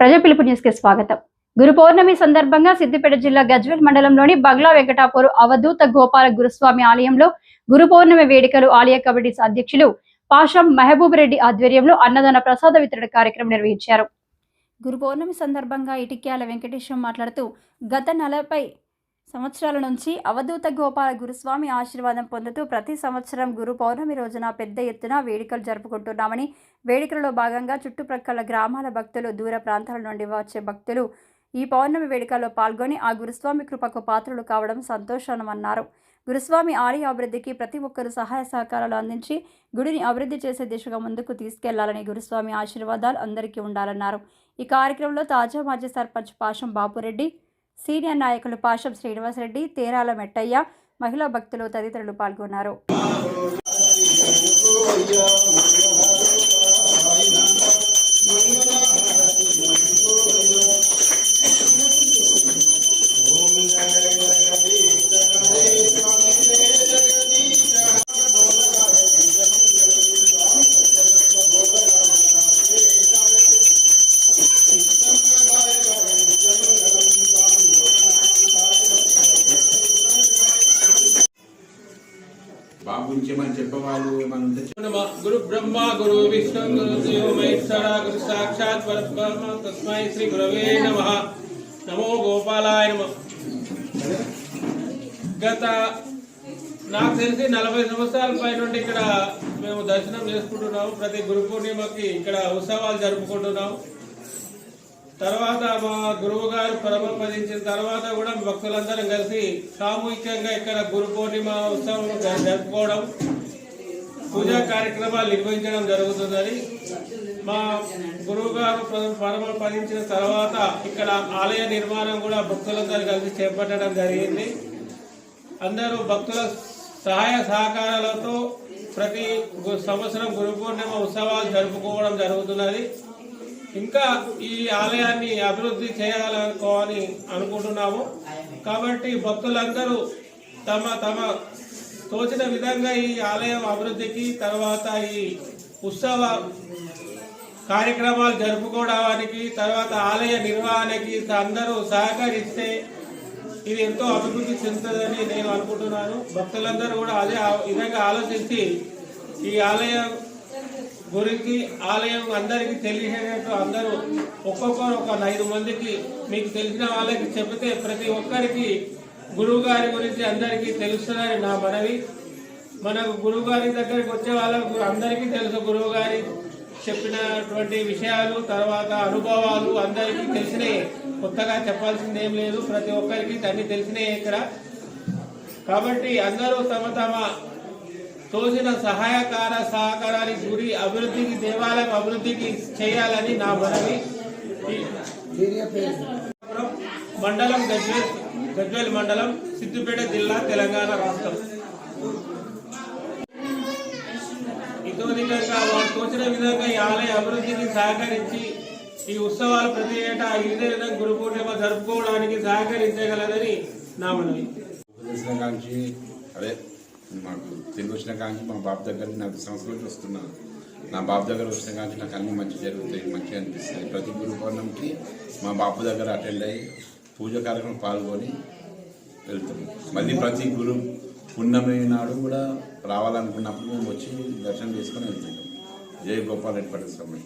ప్రజా పిలుపు న్యూస్కి స్వాగతం. గురు పౌర్ణమి సందర్భంగా సిద్దిపేట జిల్లా గజ్వేల్ మండలంలోని బగ్లా వెంకటాపూర్ అవధూత గోపాల గురుస్వామి ఆలయంలో గురు పౌర్ణమి వేడుకలు ఆలయ కమిటీ అధ్యక్షులు పాషం మహబూబ్ రెడ్డి ఆధ్వర్యంలో అన్నదాన ప్రసాద వితరణ కార్యక్రమం నిర్వహించారు. గురు పౌర్ణమి సందర్భంగా ఇటిక్యాల వెంకటేశ్వరం మాట్లాడుతూ గత నలభై సంవత్సరాల నుంచి అవధూత గోపాల గురుస్వామి ఆశీర్వాదం పొందుతూ ప్రతి సంవత్సరం గురు పౌర్ణమి రోజున పెద్ద ఎత్తున వేడుకలు జరుపుకుంటున్నామని వేడుకలలో భాగంగా చుట్టుప్రక్కల గ్రామాల భక్తులు దూర ప్రాంతాల నుండి వచ్చే భక్తులు ఈ పౌర్ణమి వేడుకల్లో పాల్గొని ఆ గురుస్వామి కృపకు పాత్రలు కావడం సంతోషమన్నారు గురుస్వామి ఆలయ అభివృద్ధికి ప్రతి ఒక్కరూ సహాయ సహకారాలు అందించి గుడిని అభివృద్ధి చేసే దిశగా ముందుకు తీసుకెళ్ళాలని గురుస్వామి ఆశీర్వాదాలు అందరికీ ఉండాలన్నారు. ఈ కార్యక్రమంలో తాజా మాజీ సర్పంచ్ పాషం బాపురెడ్డి సీనియర్ నాయకులు పాషం శ్రీనివాసరెడ్డి తేరాల మెట్టయ్య మహిళా భక్తులు తదితరులు పాల్గొన్నారు. మనం చెప్పేవాళ్ళు ఉంటే గురు బ్రహ్మ గురు విష్ణు గురు దేవ మహేశ్వర గురు సాక్షాత్ పరబ్రహ్మ తస్మై శ్రీ గురవే నమ. నమో గోపాలాయ నమ. గత నాకు తెలిసి నలభై సంవత్సరాల పైన ఇక్కడ మేము దర్శనం చేసుకుంటున్నాము. ప్రతి గురు పూర్ణిమకి ఇక్కడ ఉత్సవాలు జరుపుకుంటున్నాం తర్వాత మా గురువు గారు పరమపదించిన తర్వాత కూడా భక్తులందరం కలిసి సామూహికంగా ఇక్కడ గురు పూర్ణిమ ఉత్సవం జరుపుకోవడం పూజా కార్యక్రమాలు నిర్వహించడం జరుగుతుందని మా గురువు గారు పరమపదించిన తర్వాత ఇక్కడ ఆలయ నిర్మాణం కూడా భక్తులందరూ కలిసి చేపట్టడం జరిగింది. అందరూ భక్తుల సహాయ సహకారాలతో ప్రతి సంవత్సరం గురు పూర్ణిమ ఉత్సవాలు జరుపుకోవడం జరుగుతున్నది. ఇంకా ఈ ఆలయాన్ని అభివృద్ధి చేయాలనుకోని అనుకుంటున్నాము. కాబట్టి భక్తులందరూ తమ తమ తోచిన విధంగా ఈ ఆలయం అభివృద్ధికి తర్వాత ఈ ఉత్సవ కార్యక్రమాలు జరుపుకోవడానికి తర్వాత ఆలయ నిర్వహణకి అందరూ సహకరిస్తే ఇది ఎంతో అభివృద్ధి చెందుతుందని నేను అనుకుంటున్నాను. భక్తులందరూ కూడా అదే విధంగా ఆలోచించి ఈ ఆలయం గురించి ఆలయం అందరికీ తెలిసేటట్టు అందరూ ఒక్కొక్కరు ఒక ఐదు మందికి మీకు తెలిసిన వాళ్ళకి చెబితే ప్రతి ఒక్కరికి గురువు గారి గురించి అందరికీ తెలుస్తుందని నా మనవి. మనకు గురువు గారి దగ్గరికి వచ్చే వాళ్ళకు అందరికీ తెలుసు గురువు గారి చెప్పినటువంటి విషయాలు తర్వాత అనుభవాలు అందరికీ తెలిసినాయి. కొత్తగా చెప్పాల్సింది ఏం లేదు. ప్రతి ఒక్కరికి అన్ని తెలిసినాయి ఇక్కడ. కాబట్టి అందరూ తమ తమ తోచిన సహాయకార సహకారాన్ని గురి అభివృద్ధికి దేవాలయం అభివృద్ధికి చేయాలని నా మనవి. మండలం గజ్వేల్ గజ్వేల్ మండలం సిద్దిపేట జిల్లా తెలంగాణ రాష్ట్రం. ఇతోధికంగా వారు తోచిన విధంగా ఈ ఆలయ అభివృద్ధికి సహకరించి ఈ ఉత్సవాలు ప్రతి ఏటా ఇదే విధంగా గురు పూర్ణిమ జరుపుకోవడానికి సహకరించగలదని నా మనవి. అదే మాకు తెలుగు వచ్చిన కానీ మా బాబు దగ్గర నలభై సంవత్సరాల నుంచి వస్తున్నాను నా బాబు దగ్గర వచ్చిన కానీ నాకు అన్ని మంచి జరుగుతాయి మంచిగా అనిపిస్తాయి. ప్రతి గురు పౌర్ణమికి మా బాబు దగ్గర అటెండ్ అయ్యి పూజ కార్యక్రమం పాల్గొని వెళ్తాం. మళ్ళీ ప్రతి గురు పున్నమి నాడు కూడా రావాలనుకున్నప్పుడు మేము వచ్చి దర్శనం చేసుకొని వెళ్తుంటాం జై గోపాల్ రెడ్డి పట్ల స్వామి.